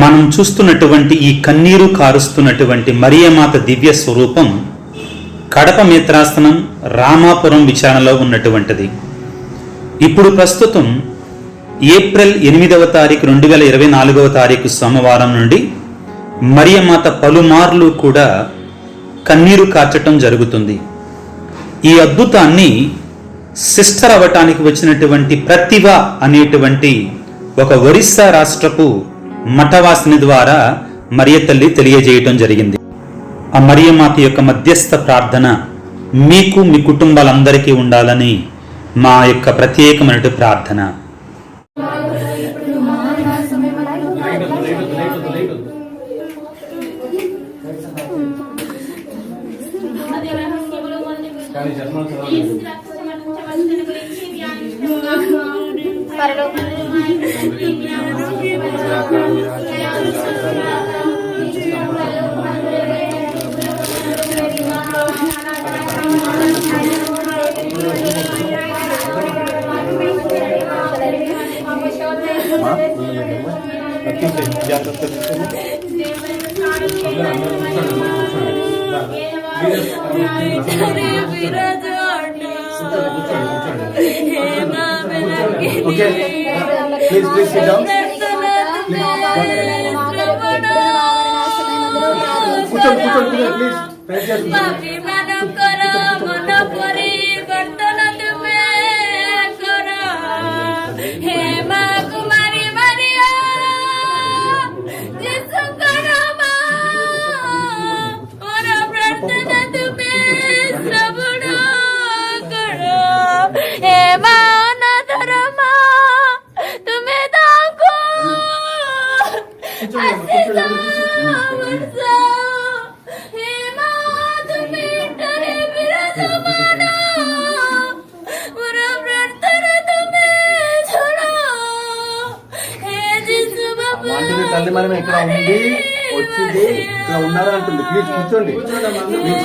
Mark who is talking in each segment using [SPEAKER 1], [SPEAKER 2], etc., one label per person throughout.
[SPEAKER 1] మనం చూస్తున్నటువంటి ఈ కన్నీరు కారుస్తున్నటువంటి మరియమాత దివ్య స్వరూపం కడప మిత్రాసనం రామాపురం విచారణలో ఉన్నటువంటిది. ఇప్పుడు ప్రస్తుతం ఏప్రిల్ ఎనిమిదవ తారీఖు రెండు వేల ఇరవై నాలుగవ తారీఖు సోమవారం నుండి మరియమాత పలుమార్లు కూడా కన్నీరు కార్చటం జరుగుతుంది. ఈ అద్భుతాన్ని సిస్టర్ అవ్వటానికి వచ్చినటువంటి ప్రతిభ అనేటువంటి ఒక ఒరిస్సా రాష్ట్రపు మఠవాసిని ద్వారా మరియ తల్లి తెలియజేయటం జరిగింది. ఆ మరియమాత యొక్క మధ్యస్థ ప్రార్థన మీకు మీ కుటుంబాలందరికీ ఉండాలని మా యొక్క ప్రత్యేకమైనటువంటి ప్రార్థన.
[SPEAKER 2] జాగ్రత్త okay please please sit down కూర్చోండి కూర్చోండి కూర్చోండి ప్లీజ్ తల్లి మనం ఇక్కడ ఉంది వచ్చింది ఇక్కడ ఉన్నారని అంటుంది. ప్లీజ్ కూర్చోండి. ప్లీజ్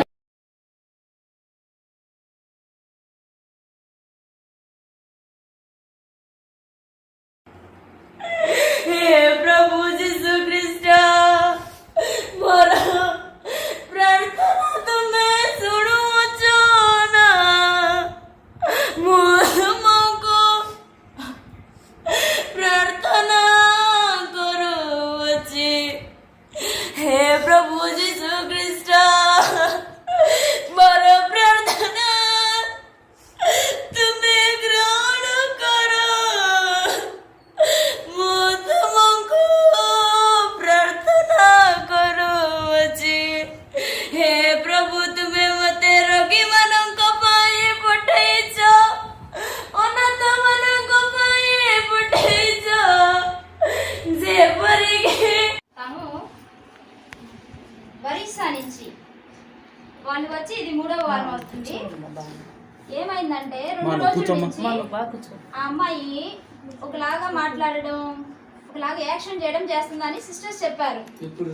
[SPEAKER 3] యాక్షన్ చేయడం చేస్తుందని సిస్టర్స్ చెప్పారు.
[SPEAKER 4] ఇప్పుడు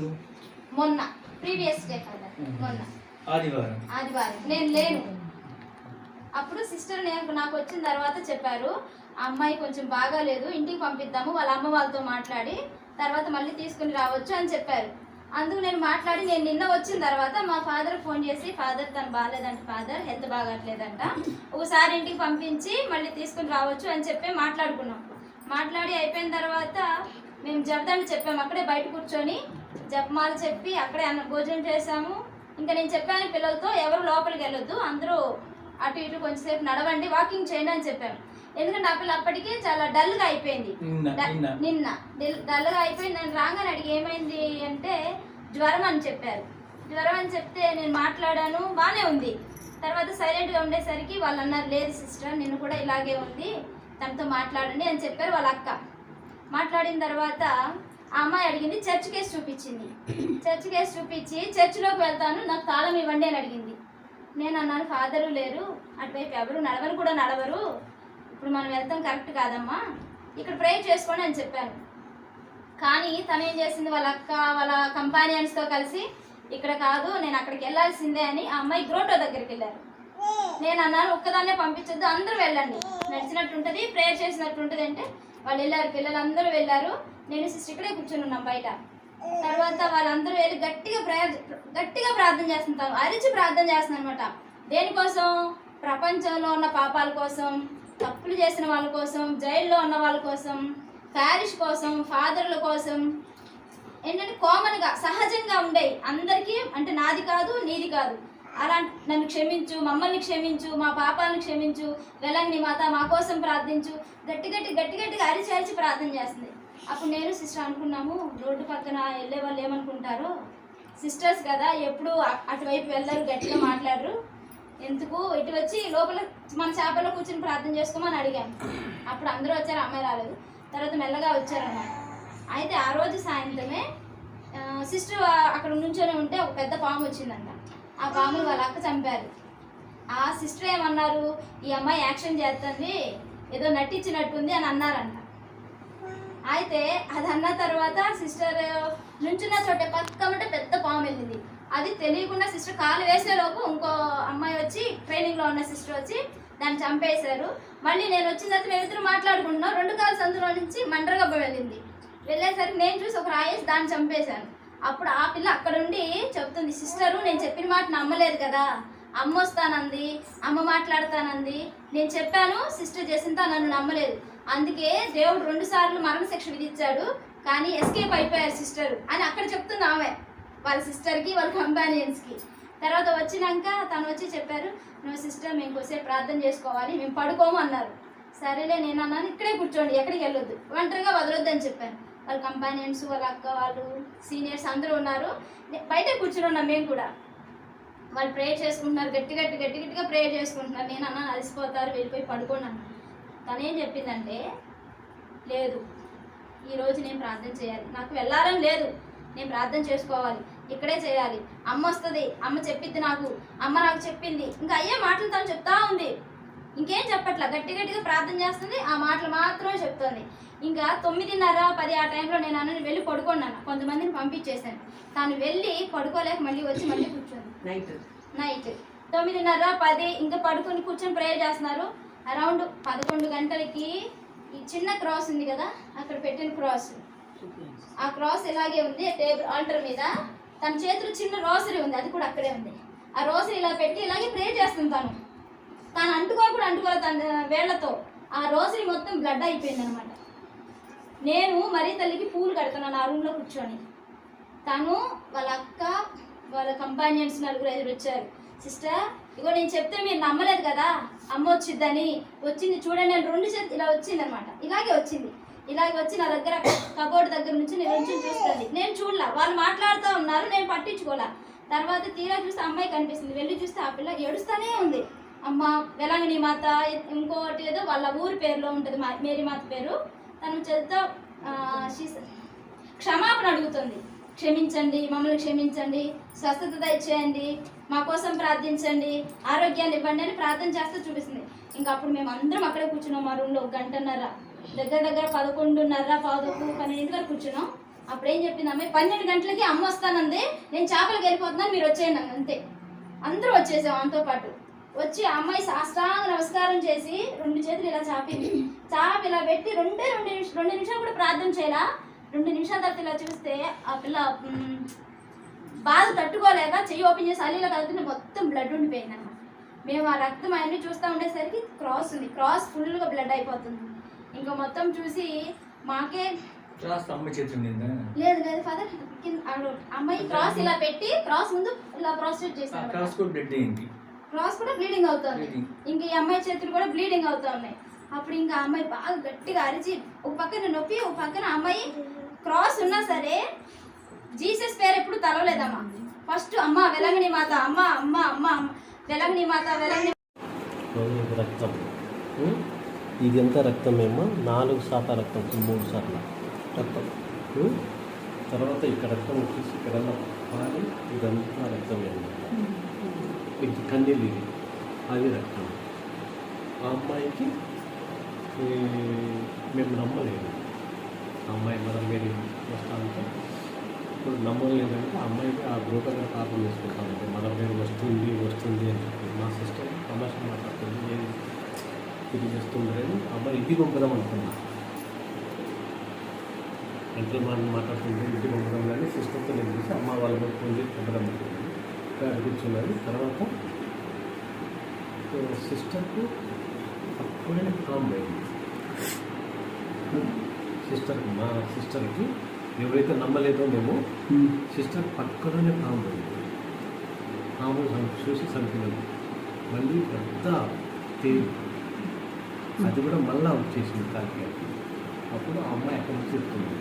[SPEAKER 3] మొన్న ప్రీవియస్ డే కదా మొన్న.
[SPEAKER 4] ఆదివారం.
[SPEAKER 3] ఆదివారం. నేను లేను. అప్పుడు సిస్టర్ నేను నాకు వచ్చిన తర్వాత చెప్పారు అమ్మాయి కొంచెం బాగాలేదు ఇంటికి పంపిద్దాము వాళ్ళ అమ్మ వాళ్ళతో మాట్లాడి తర్వాత మళ్ళీ తీసుకుని రావచ్చు అని చెప్పారు. అందుకు నేను మాట్లాడి నేను నిన్న వచ్చిన తర్వాత మా ఫాదర్ ఫోన్ చేసి ఫాదర్ తను బాగాలేదంట ఫాదర్ హెల్త్ బాగట్లేదంట ఒకసారి ఇంటికి పంపించి మళ్ళీ తీసుకుని రావచ్చు అని చెప్పి మాట్లాడుకున్నాం. మాట్లాడి అయిపోయిన తర్వాత మేము జపదండి చెప్పాము అక్కడే బయట కూర్చొని జపమాలు చెప్పి అక్కడే అన్న భోజనం చేసాము ఇంకా నేను చెప్పాను పిల్లలతో ఎవరు లోపలికి వెళ్ళొద్దు అందరూ అటు ఇటు కొంచెంసేపు నడవండి వాకింగ్ చేయండి అని చెప్పాను ఎందుకంటే ఆ పిల్ల అప్పటికే చాలా డల్గా అయిపోయింది.
[SPEAKER 4] నిన్న, నిన్న.
[SPEAKER 3] నిన్న. డల్గా అయిపోయింది. నేను రాగానే అడిగి ఏమైంది అంటే జ్వరం అని చెప్పారు. జ్వరం అని చెప్తే నేను మాట్లాడాను బాగానే ఉంది. తర్వాత సైలెంట్గా ఉండేసరికి వాళ్ళు అన్నారు లేదు సిస్టర్ నిన్ను కూడా ఇలాగే ఉంది. తనతో మాట్లాడండి అని చెప్పారు వాళ్ళ అక్క. మాట్లాడిన తర్వాత ఆ అమ్మాయి అడిగింది చర్చ్ కేసు చూపించింది. చర్చ్ కేసు చూపించి చర్చిలోకి వెళ్తాను నాకు తాళం ఇవ్వండి అని అడిగింది. నేను అన్నాను ఫాదరు లేరు అటువైపు ఎవరు నడవరు కూడా నడవరు. ఇప్పుడు మనం వెళ్తాం కరెక్ట్ కాదమ్మా. ఇక్కడ ప్రే చేసుకోండి అని చెప్పాను. కానీ తను ఏం చేసింది వాళ్ళ అక్క వాళ్ళ కంపానియన్స్తో కలిసి ఇక్కడ కాదు నేను అక్కడికి వెళ్ళాల్సిందే అని ఆ అమ్మాయి గ్రోటో దగ్గరికి వెళ్ళారు. నేను అన్నాను ఒక్కదాన్నే పంపించొద్దు అందరూ వెళ్ళండి. నడిచినట్టు ఉంటుంది ప్రేయర్ చేసినట్టు ఉంటుంది అంటే వాళ్ళు వెళ్ళారు పిల్లలందరూ వెళ్ళారు. నేను సిస్టర్ ఇక్కడే కూర్చొని ఉన్నాం బయట. తర్వాత వాళ్ళందరూ వెళ్ళి గట్టిగా ప్రేయర్ గట్టిగా ప్రార్థన చేస్తుంటారు. అరిచి ప్రార్థన చేస్తున్నాను అనమాట దేనికోసం? ప్రపంచంలో ఉన్న పాపాల కోసం తప్పులు చేసిన వాళ్ళ కోసం జైల్లో ఉన్న వాళ్ళ కోసం ప్యారిష్ కోసం ఫాదర్ల కోసం. ఏంటంటే కామన్గా సహజంగా ఉండేవి. అందరికీ అంటే నాది కాదు నీది కాదు. అలా నన్ను క్షమించు మమ్మల్ని క్షమించు మా పాపాలను క్షమించు వెళ్ళండి మాత మా కోసం ప్రార్థించు. గట్టి గట్టి గట్టి గట్టిగా అరిచి అరిచి ప్రార్థన చేస్తుంది. అప్పుడు నేను సిస్టర్ అనుకున్నాము రోడ్డు పక్కన వెళ్ళే వాళ్ళు ఏమనుకుంటారో? సిస్టర్స్ కదా ఎప్పుడు అటువైపు వెళ్ళరు గట్టిగా మాట్లాడరు. ఎందుకు? ఇటు వచ్చి లోపల మన చేపల్లో కూర్చొని ప్రార్థన చేసుకోమని అడిగాను అప్పుడు అందరూ వచ్చారు అమ్మాయి రాలేదు. తర్వాత మెల్లగా వచ్చారన్నమాట. అయితే ఆ రోజు సాయంత్రమే సిస్టర్ అక్కడ నుంచొని ఉంటే ఒక పెద్ద పాము వచ్చిందంట. ఆ పాములు వాళ్ళ అక్క చంపారు. ఆ సిస్టర్ ఏమన్నారు? ఈ అమ్మాయి యాక్షన్ చేస్తుంది ఏదో నటించినట్టుంది అని అన్నారంట. అయితే అది అన్న తర్వాత సిస్టర్ నుంచున్న చోట పక్కమంటే పెద్ద పాము వెళ్ళింది. అది తెలియకుండా సిస్టర్ కాలు వేసేలోపు ఇంకో అమ్మాయి వచ్చి ట్రైనింగ్లో ఉన్న సిస్టర్ వచ్చి దాన్ని చంపేశారు. మళ్ళీ నేను వచ్చిన తర్వాత మేమిద్దరు మాట్లాడుకుంటున్నాం. రెండు కాలు సందులో నుంచి మండ్రగబ్బ వెళ్ళింది. వెళ్ళేసరికి నేను చూసి ఒక రాయేసి దాన్ని చంపేశాను. అప్పుడు ఆ పిల్ల అక్కడుండి చెప్తుంది సిస్టరు నేను చెప్పిన మాట నమ్మలేదు కదా. అమ్మ వస్తానంది అమ్మ మాట్లాడతానంది. నేను చెప్పాను సిస్టర్ జసింత నన్ను నమ్మలేదు. అందుకే దేవుడు రెండు సార్లు మరణశిక్ష విధించాడు కానీ ఎస్కేప్ అయిపోయారు సిస్టర్ అని అక్కడ చెప్తుంది ఆమె వాళ్ళ సిస్టర్కి వాళ్ళ కంపానియన్స్కి. తర్వాత వచ్చినాక తను వచ్చి చెప్పారు నువ్వు సిస్టర్ మేము కొద్దిసేపు ప్రార్థన చేసుకోవాలి మేము పడుకోము అన్నారు. సరేలే నేను అన్నాను ఇక్కడే కూర్చోండి ఎక్కడికి వెళ్ళొద్దు ఒంటరిగా వదలొద్దు అని చెప్పాను. వాళ్ళ కంపానియన్స్ వాళ్ళ అక్క వాళ్ళు సీనియర్స్ అందరూ ఉన్నారు. బయట కూర్చుని ఉన్నాం మేము కూడా. వాళ్ళు ప్రేయర్ చేసుకుంటున్నారు గట్టి గట్టి గట్టి గట్టిగా ప్రేయర్ చేసుకుంటున్నారు. నేను అన్న అలసిపోతారు వెళ్ళిపోయి పడుకోండి అన్నాను తను ఏం చెప్పిందంటే లేదు ఈరోజు నేను ప్రార్థన చేయాలి. నాకు వెళ్ళాలని లేదు. నేను ప్రార్థన చేసుకోవాలి. ఇక్కడే చేయాలి. అమ్మ వస్తుంది. అమ్మ చెప్పింది నాకు. అమ్మ నాకు చెప్పింది. ఇంకా అయ్యే మాటలు తను చెప్తా ఉంది. ఇంకేం చెప్పట్లా? గట్టి గట్టిగా ప్రార్థన చేస్తుంది. ఆ మాటలు మాత్రమే చెప్తుంది. ఇంకా తొమ్మిదిన్నర పది ఆ టైంలో నేను అన్న వెళ్ళి పడుకున్నాను. కొంతమందిని పంపించేశాను. తాను వెళ్ళి పడుకోలేక మళ్ళీ వచ్చి మళ్ళీ కూర్చోండి
[SPEAKER 4] నైట్.
[SPEAKER 3] నైట్. తొమ్మిదిన్నర పది ఇంకా పడుకొని కూర్చొని ప్రేయర్ చేస్తున్నారు. అరౌండ్ పదకొండు గంటలకి ఈ చిన్న క్రాస్ ఉంది కదా అక్కడ పెట్టిన క్రాస్. ఆ క్రాస్ ఇలాగే ఉంది టేబుల్ ఆల్టర్ మీద. తన చేతిలో చిన్న రోసరీ ఉంది అది కూడా అక్కడే ఉంది. ఆ రోసరీ ఇలా పెట్టి ఇలాగే ప్రే చేస్తుంది తను. తను అంటుకో కూడా అనుకోలేదు తన వేళ్ళతో. ఆ రోసరీ మొత్తం బ్లడ్ అయిపోయింది అనమాట నేను మరీ తల్లికి పూలు కడుతున్నాను ఆ రూమ్లో కూర్చొని. తను వాళ్ళ అక్క వాళ్ళ కంపానియన్స్ నలుగురు ఐదుగురు వచ్చారు. సిస్టర్ ఇగో నేను చెప్తే మీరు నమ్మలేదు కదా? అమ్మ వచ్చిద్దని. వచ్చింది చూడండి నేను రెండు చేతి ఇలా వచ్చింది అనమాట ఇలాగే వచ్చింది. ఇలాగే వచ్చి నా దగ్గర కబోర్డ్ దగ్గర నుంచి నేను నుంచి చూస్తుంది. నేను చూడలా. వాళ్ళు మాట్లాడుతూ ఉన్నారు నేను పట్టించుకోలే. తర్వాత తీరా చూస్తే అమ్మాయి కనిపిస్తుంది. వెళ్ళి చూస్తే ఆ పిల్ల ఏడుస్తూనే ఉంది. అమ్మ వెలంగిని మాత ఇంకోటి ఏదో వాళ్ళ ఊరి పేరులో ఉంటుంది మా మేరీ మాత పేరు. తను చేత క్షమాపణ అడుగుతుంది. క్షమించండి మమ్మల్ని క్షమించండి స్వస్థత దయచేయండి మా కోసం ప్రార్థించండి ఆరోగ్యాన్ని ఇవ్వండి అని ప్రార్థన చేస్తూ చూపిస్తుంది. ఇంకా అప్పుడు మేము అందరం అక్కడే కూర్చున్నాం మా రూమ్లో ఒక గంటన్నర. దగ్గర దగ్గర పదకొండున్నర పదకొండు పన్నెండు వరకు కూర్చున్నాం. అప్పుడు ఏం చెప్పింది అమ్మాయి పన్నెండు గంటలకి అమ్మ వస్తానంది నేను చేపలకు వెళ్ళిపోతున్నాను మీరు వచ్చేయండి అంతే. అందరూ వచ్చేసాం అంతో పాటు. వచ్చి ఆ అమ్మాయి సాష్టాంగ నమస్కారం చేసి రెండు చేతులు ఇలా చాపింది చాపి ఇలా పెట్టి రెండే రెండు నిమిషం రెండు నిమిషాలు కూడా ప్రార్థన చేయాలా? రెండు నిమిషాల తర్వాత ఇలా చూస్తే ఆ పిల్ల బాధ తట్టుకోలేక చెయ్యి ఓపెన్ చేసి అల్లీలో కలుగుతుంటే మొత్తం బ్లడ్ ఉండిపోయింది అనమాట మేము ఆ రక్తం అవన్నీ చూస్తూ ఉండేసరికి క్రాస్ ఉంది. క్రాస్ ఫుల్గా బ్లడ్ అయిపోతుంది. ఇంకా మొత్తం చూసి మాకే లేదు లేదు ఫాదర్ అమ్మాయి క్రాస్ ఇలా పెట్టి క్రాస్ ముందు ఇలా ప్రాస్టేట్
[SPEAKER 4] ఆ
[SPEAKER 3] చేశారు క్రాస్ కూడా బ్లీడింగ్ అవుతుంది. ఇంక ఈ అమ్మాయి చేతులు కూడా బ్లీడింగ్ అవుతా ఉన్నాయి అప్పుడు ఇంకా అమ్మాయి బాగా గట్టిగా అరిచి ఒక పక్కన నొప్పి ఒక పక్కన అమ్మాయి క్రాస్ ఉన్నా సరే జీసస్ పేరు ఎప్పుడు తలవలేదమ్మా. ఫస్ట్ అమ్మ వెలంగిని మాత అమ్మ అమ్మ అమ్మ వెలంగిని మాత వెలంగిని
[SPEAKER 5] రక్తం. ఉం? ఇదంతా రక్తమేమో నాలుగు శాతం రక్తం మూడు సార్లు రక్తం? తర్వాత ఇక్కడ రక్తం వచ్చేసి ఇక్కడ పాలి ఇదంతా రక్తమేమో ఇది కన్నీళ్ళు ఇది అది రక్తం. ఆ అమ్మాయికి మేము నమ్మలేదు. ఆ అమ్మాయి మనం మీరు వస్తా అంటే ఇప్పుడు నమ్మలేదంటే ఆ అమ్మాయికి ఆ బ్రోకర్ పాపం చేసుకుంటామంటే మన పేరు వస్తుంది వస్తుంది అని చెప్పి మా సిస్టర్ కమర్షియల్ మాట్లాడుతుంది ఏది ఇది చేస్తుందని అమ్మాయి ఇంటికి పంపుదాం అనుకున్నా. ఇంట్లో మనం మాట్లాడుతుంటే ఇంటికి పంపడం కానీ సిస్టర్తో నేను చూసి అమ్మ వాళ్ళ మీద ఫోన్ చేసి పంపడం అనుకున్నాను ఇక్కడ కూర్చున్నది తర్వాత సిస్టర్కు అప్పుడే కామ్ అయింది. సిస్టర్కి మా సిస్టర్కి ఎవరైతే నమ్మలేదో మేము సిస్టర్ పక్కనే పాము పాము చూసి చనిపోయింది. మళ్ళీ పెద్ద తేలి అది కూడా మళ్ళా వచ్చేసింది కాకి అప్పుడు ఆ అమ్మాయి అక్కడ నుంచి చెప్తుంది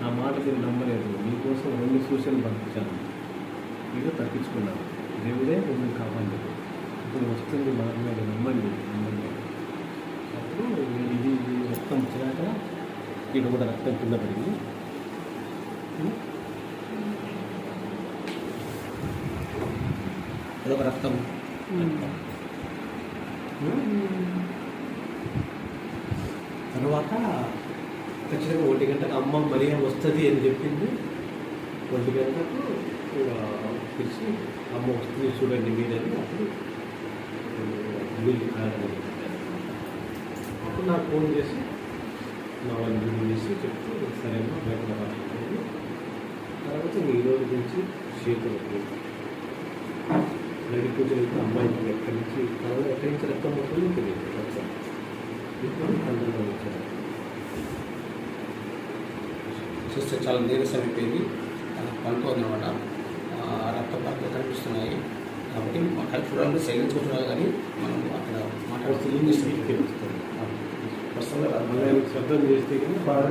[SPEAKER 5] నా మాట మీరు నమ్మలేదు. మీకోసం రెండు సూచనలు పంపించాను. మీరు తప్పించుకున్నాను. దేవుడే మిమ్మల్ని కాపాడలేదు ఇప్పుడు వస్తుంది మా మీద నమ్మండి నమ్మండి. అప్పుడు రక్తం వచ్చినాక ఇక్కడ కూడా రక్తం కింద పడింది. ఇదొక రక్తం. తర్వాత ఖచ్చితంగా ఒంటి గంటకు అమ్మ మరియ వస్తుంది అని చెప్పింది. ఒంటి గంటకు పిలిచి అమ్మ వస్తుంది చూడండి మీరని అప్పుడు వీళ్ళు కాదని అప్పుడు నాకు ఫోన్ చేసి నా వాళ్ళు చేసి చెప్తే సరే అమ్మా బయట రాకపోయింది తర్వాత ఈ రోజు నుంచి చేతులు నడి పూజ అయితే అమ్మాయికి ఎక్కడి నుంచి తర్వాత ఎక్కడి నుంచి రక్తం వస్తుందో తెలియదు రక్తం ఇప్పుడు కండలో వచ్చారు.
[SPEAKER 6] చూస్తే చాలా నీరసం అయిపోయింది. పనుకోంది అనమాట రక్త పాటలు కనిపిస్తున్నాయి. కాబట్టి అక్కడ చూడాలంటే సైలెన్స్ చూడాలి కానీ మనం అక్కడ మాట్లాడుతూ ప్రస్తుతంగా
[SPEAKER 5] మళ్ళీ శబ్దం చేస్తే
[SPEAKER 7] బాగా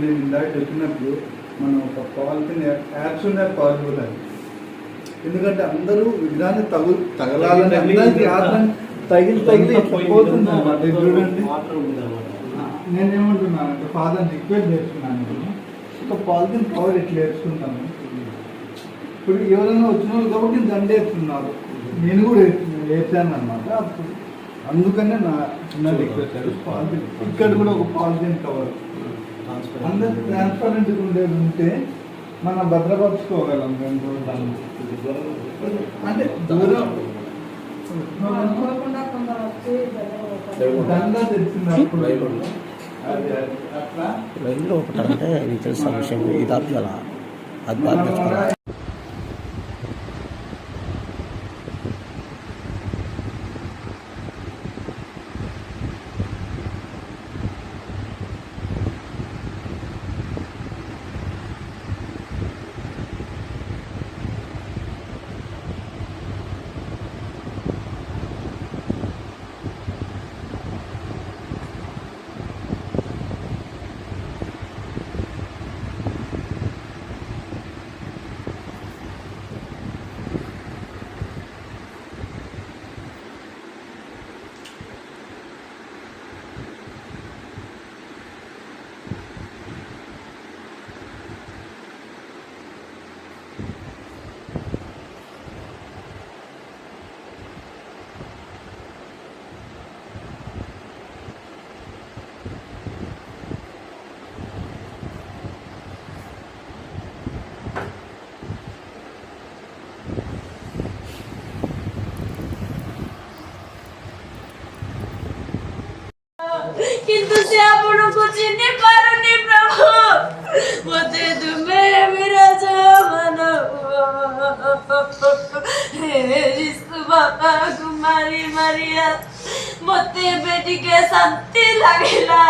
[SPEAKER 7] నేను ఇందాక చెప్పినప్పుడు మనం ఒక పాలిథిన్ యాక్షన్ పాసిబుల్ అది ఎందుకంటే అందరూ విగ్రహాన్ని తగు తగలాలని అందరికీ ఆత్మ తగిలి తగిలి పోతుంది అనమాట ఇది చూడండి. నేనేమంటున్నాను అంటే ఫాదర్ రిక్వెస్ట్ చేస్తున్నాను నేను. ఒక పాలిథిన్ కవర్ ఇట్లా వేసుకుంటాను. ఇప్పుడు ఎవరైనా వచ్చిన వాళ్ళు కాబట్టి దండేస్తున్నారు. నేను కూడా వేసాను అనమాట అప్పుడు అందుకనే నా చిన్న రిక్వెస్ట్ ఇక్కడ కూడా ఒక పాలిథిన్ కవర్ అందరు ట్రాన్స్పరెంట్గా ఉండేది ఉంటే మనం భద్రపరచుకోగలం అంటే దూరం.
[SPEAKER 6] లైన్లో ఒకటంటే నీకు తెలిసిన విషయం. ఇది ఆప్యాల అది బాగా
[SPEAKER 2] କିନ୍ତୁ ସେ ଆପଣଙ୍କୁ ଚିହ୍ନି ପାରୁନି ପ୍ରଭୁ ମୋତେ ତୁମେ ବିରଜ ବାପା କୁମାରୀ ମାରିଆ ମୋତେ ଏବେ ଟିକେ ଶାନ୍ତି ଲାଗିଲା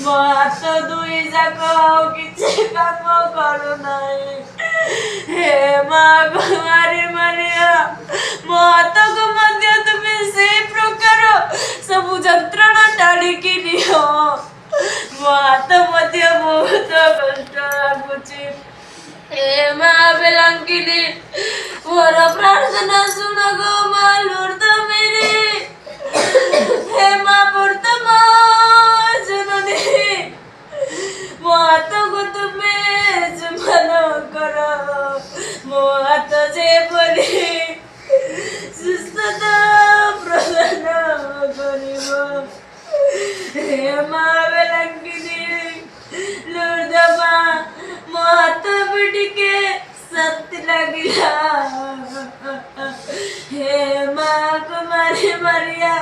[SPEAKER 2] ମୋ ହାତ ଦୁଇ ଯାକ ଆଉ କିଛି କାମ କରୁନାହିଁ ହେ ମା କୁମାରୀ ମାରିଆ ମୋ করছি মা বেলাঙ্কিনি বড় প্রার্থনা শুনো গো মা লুর্দ মেরে হে মা পড়ত মা জননী মহাত গো তুমি জুমান কর মহাত যে বলি, সুস্থতা প্রদান করিব। হে মা বেলাঙ্কিনি লুর্দ মা মাতবড কে সত লাগলা হে মা কুমারে মারিয়া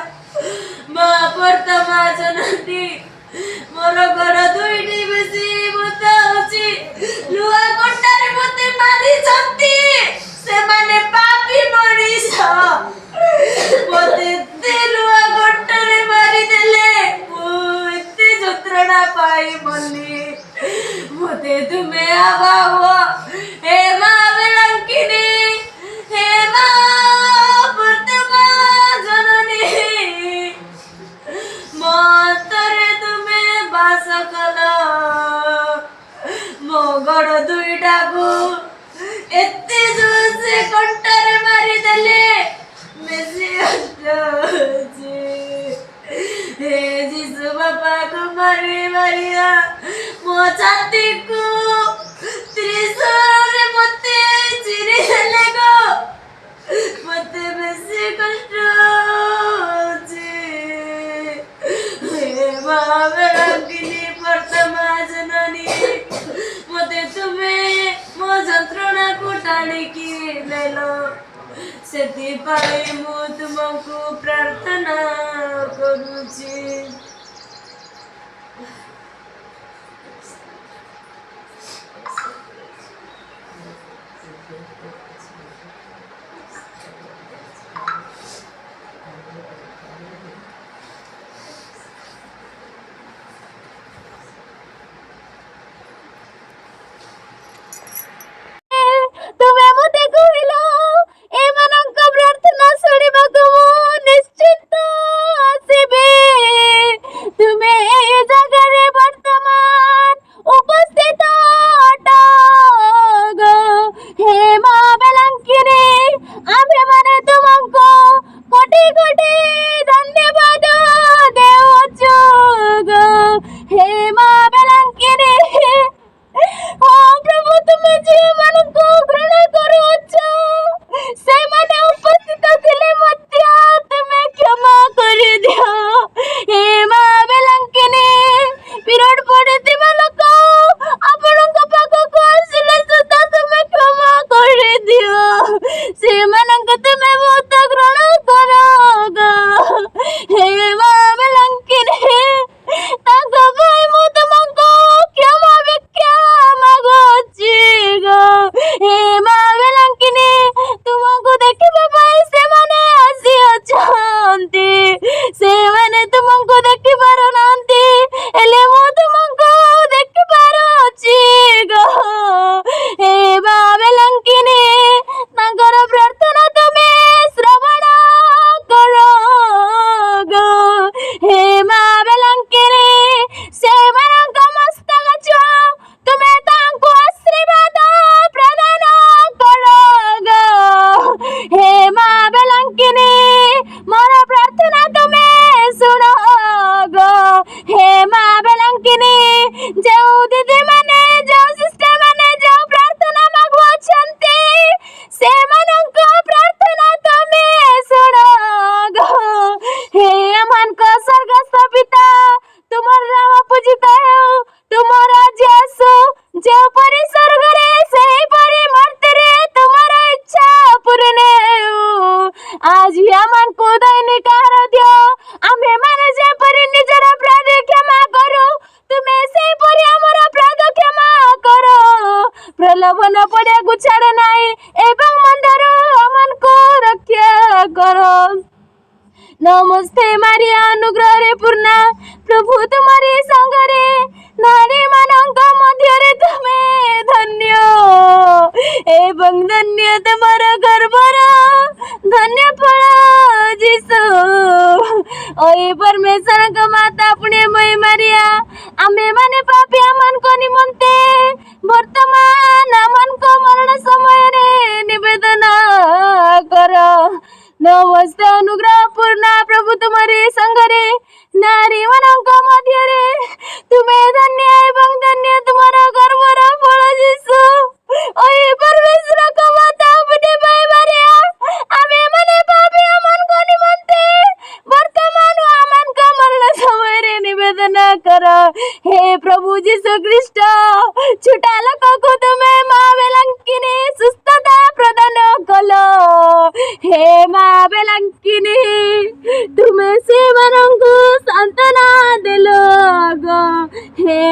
[SPEAKER 2] মা পর তমাজো নদী মোর ঘর দুইটি বেশি মত আছে লুয়া কটারে মতে মারিছন্তি সেমানে পাপি মরিছ भाई बंदी मुझे तुम्हें अब हुआ हे माँ विरंकिनी हे माँ प्रतिमा जननी মতরে তুমি বাস কল মগড় দুইটা গু మరి మరియా మోచాతికు త్రిసూరే మొత్తే చిరిలేగో మొత్తే বেশি কষ্ট হচ্ছে হে বাবা রাগিনী প্রথমা জননী মতে তুমি মো যন্ত্রণাকু টানিকি লেলো ସେଥିପାଇଁ ମୁଁ ତୁମକୁ ପ୍ରାର୍ଥନା କରୁଛି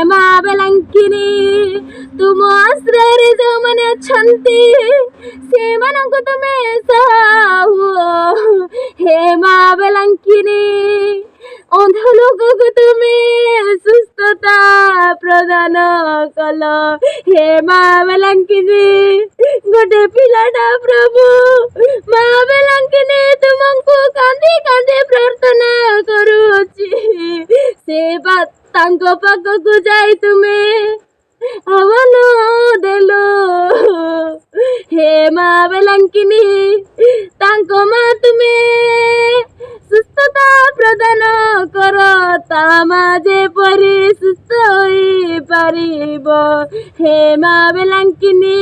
[SPEAKER 3] ప్రేమ వెలంకిని తుమో శ్రేరి జమని అచ్చంతి సేమనంకు తుమే సాహు హేమా వెలంకిని ମା ବେଲାଙ୍କିନି
[SPEAKER 2] ଅନ୍ଧ ଲୋକକୁ ତୁମେ ସୁସ୍ଥତା ପ୍ରଦାନ କଲ ହେ ମା ବେଲାଙ୍କିନି ଗୋଟେ ପିଲାଟା ପ୍ରଭୁ ମା ବେଲାଙ୍କିନି ତୁମକୁ କାନ୍ଦି କାନ୍ଦି ପ୍ରାର୍ଥନା କରୁଅଛି ସେ ବା ତାଙ୍କ ପାଖକୁ ଯାଇ ତୁମେ అవను దెలు హేమ వెలంకిని ତାଙ୍କ ମା ତୁମେ ସୁସ୍ଥତା ପ୍ରଦାନ କର ତା ମା ଯେପରି ସୁସ୍ଥ ହୋଇପାରିବ ହେ ମା ବେଲାଙ୍କିନି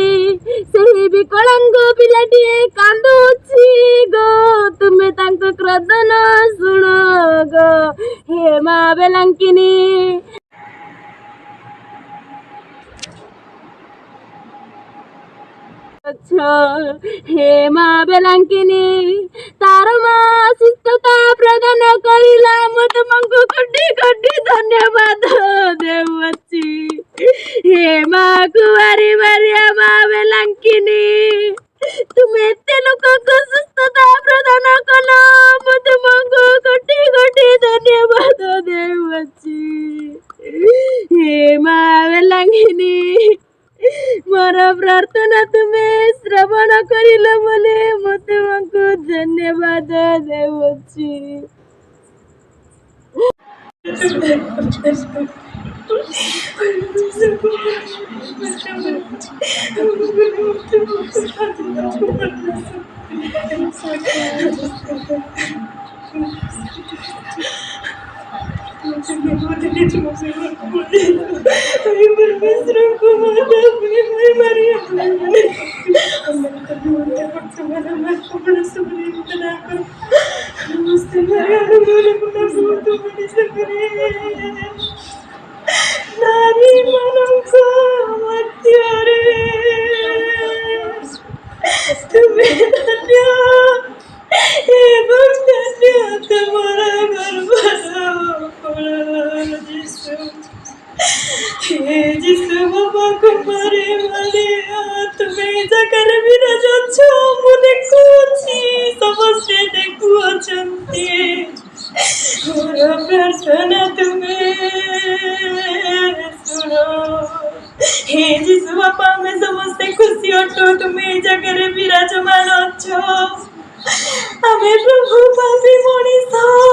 [SPEAKER 2] ସେହି ବିକଳାଙ୍ଗ ପିଲାଟିଏ କାନ୍ଦୁଛି ଗୋ ତୁମେ ତାଙ୍କ କ୍ରଦନ ଶୁଣ ଗୋ ହେ ମା ବେଲାଙ୍କିନି আচ্ছা, হেমা বেলাঙ্কিনী, তার মা সুস্থতা প্রদান করিলা মু তোমাকে কোটি কোটি ধন্যবাদ দেউছি হেমা কুয়ারি মারিয়া মা বেলাঙ্কিনী, তুমি এতে লোককে সুস্থতা প্রদান কল মু তোমাকে কোটি কোটি ধন্যবাদ দেউছি হেমা বেলাঙ্কিনী મારા પ્રાર્થના તમે શ્રવણ કરી લો બોલે હું તમાકુ ધન્યવાદ દેવ છી Thank you. Ay, pero me estrujo, mamá, mi madre María. Amén, por tu madre, por tu madre, por tu madre, por tu madre, por tu madre, por tu madre, por tu madre, por tu madre, por tu madre, প্রার্থনা তুমি শুনো হে যিশু বাপা আমি সমস্ত খুশি, auto,
[SPEAKER 8] তুমি এই
[SPEAKER 2] জায়গায় বিরাজমান
[SPEAKER 8] অছো A mesma roupa se monizou.